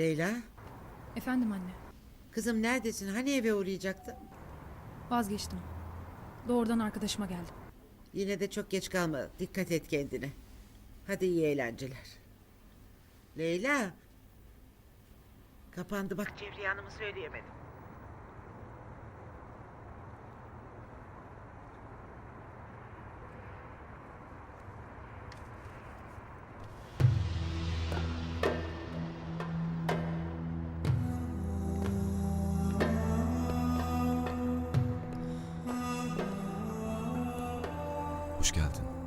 Leyla, Efendim anne. kızım neredesin? Hani eve uğrayacaktın? Vazgeçtim. Doğrudan arkadaşıma geldim. Yine de çok geç kalma. Dikkat et kendine. Hadi iyi eğlenceler. Leyla. Kapandı bak Cevriye Hanım'ı söyleyemedim. Hoş geldin.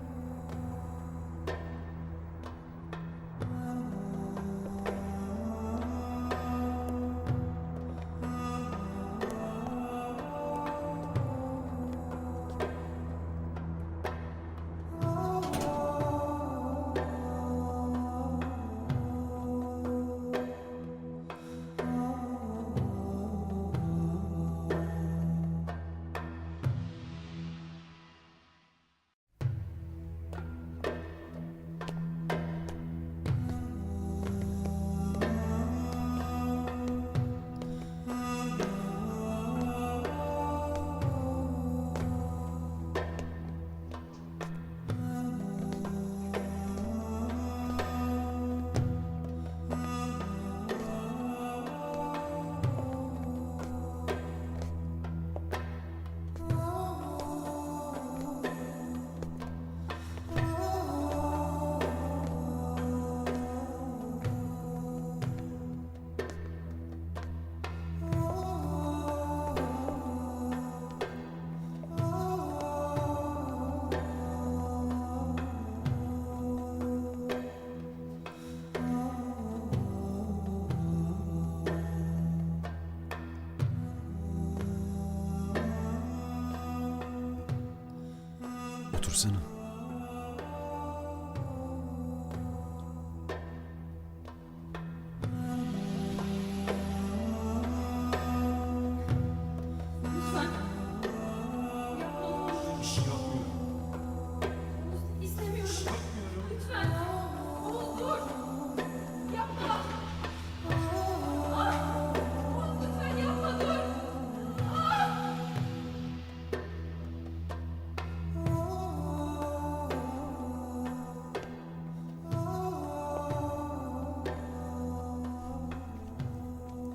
Otursana.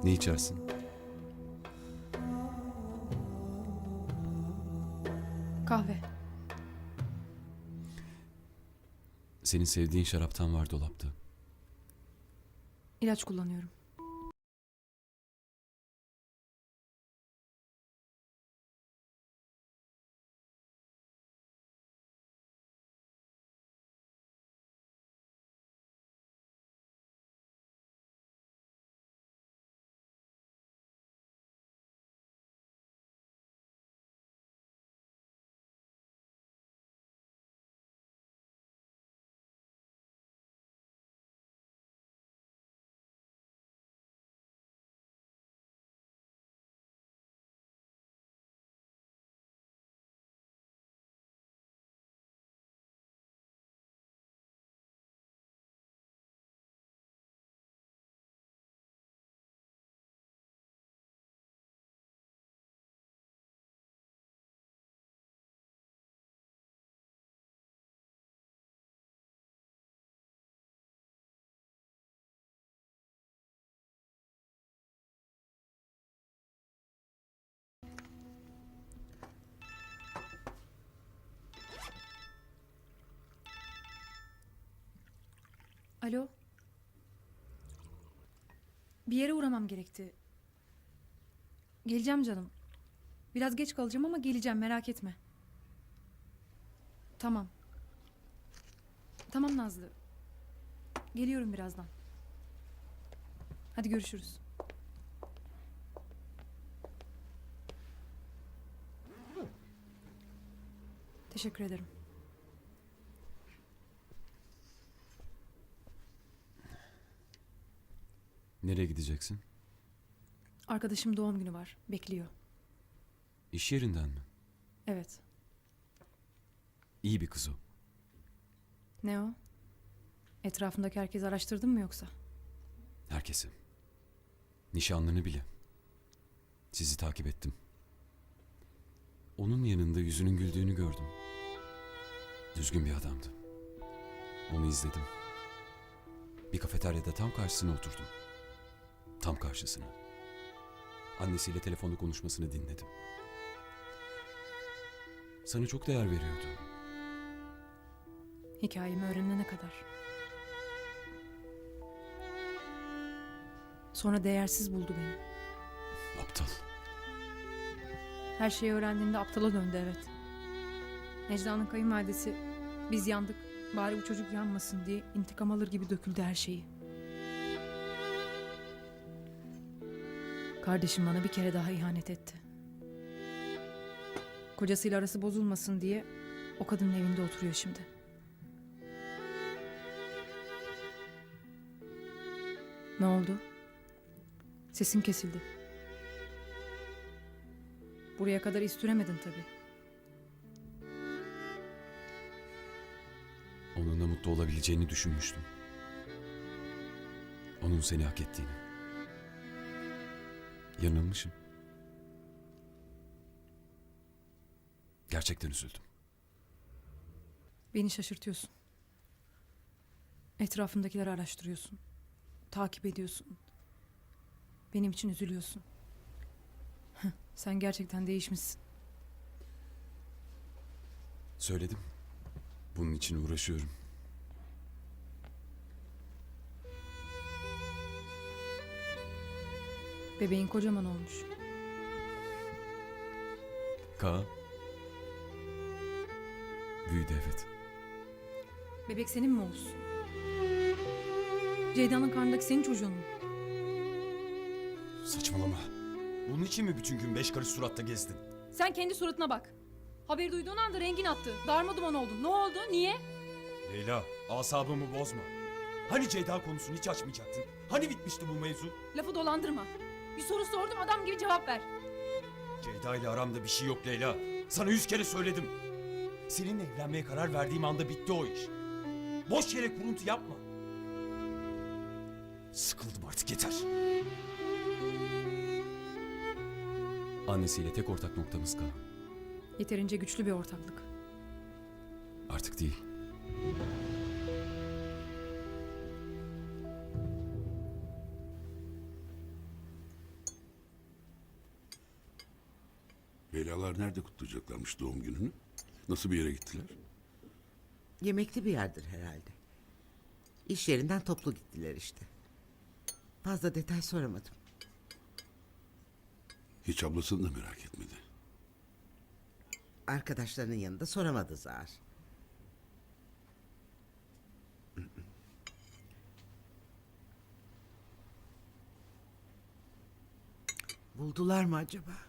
Ne içersin? Kahve. Senin sevdiğin şaraptan var dolapta. İlaç kullanıyorum. Alo. Bir yere uğramam gerekti. Geleceğim canım. Biraz geç kalacağım ama geleceğim merak etme. Tamam. Tamam Nazlı. Geliyorum birazdan. Hadi görüşürüz. Teşekkür ederim. Nereye gideceksin? Arkadaşım doğum günü var. Bekliyor. İş yerinden mi? Evet. İyi bir kız o. Ne o? Etrafındaki herkesi araştırdın mı yoksa? Herkesi. Nişanlını bile. Sizi takip ettim. Onun yanında yüzünün güldüğünü gördüm. Düzgün bir adamdı. Onu izledim. Bir kafeteryada tam karşısına oturdum. Tam karşısına. Annesiyle telefonda konuşmasını dinledim. Sana çok değer veriyordu. Hikayemi öğrenene kadar. Sonra değersiz buldu beni. Aptal. Her şeyi öğrendiğinde aptala döndü evet. Necla'nın kayınvalidesi biz yandık bari bu çocuk yanmasın diye intikam alır gibi döküldü her şeyi. Kardeşim bana bir kere daha ihanet etti. Kocasıyla arası bozulmasın diye o kadının evinde oturuyor şimdi. Ne oldu? Sesin kesildi. Buraya kadar istüremedin tabii. Onunla mutlu olabileceğini düşünmüştüm. Onun seni hak ettiğini. Yanılmışım. Gerçekten üzüldüm. Beni şaşırtıyorsun. Etrafındakileri araştırıyorsun. Takip ediyorsun. Benim için üzülüyorsun. Sen gerçekten değişmişsin. Söyledim. Bunun için uğraşıyorum. Bebeğin kocaman olmuş. Kaan. Büyüdü evet. Bebek senin mi olsun? Ceyda'nın karnındaki senin çocuğun mu? Saçmalama. Bunun için mi bütün gün beş karış suratta gezdin? Sen kendi suratına bak. Haberi duyduğun anda rengin attı. Darma duman oldun. Ne oldu? Niye? Leyla, asabımı bozma. Hani Ceyda konusunu hiç açmayacaktın? Hani bitmişti bu mevzu? Lafı dolandırma. Bir soru sordum adam gibi cevap ver. Ceyda ile aramda bir şey yok Leyla. Sana yüz kere söyledim. Seninle evlenmeye karar verdiğim anda bitti o iş. Boş yere kuruntu yapma. Sıkıldım artık yeter. Annesiyle tek ortak noktamız Kaan. Yeterince güçlü bir ortaklık. Artık değil. Leylalar nerede kutlayacaklarmış doğum gününü? Nasıl bir yere gittiler? Yemekli bir yerdir herhalde. İş yerinden toplu gittiler işte. Fazla detay soramadım. Hiç ablasını da merak etmedi. Arkadaşlarının yanında soramadı Zahar. Buldular mı acaba?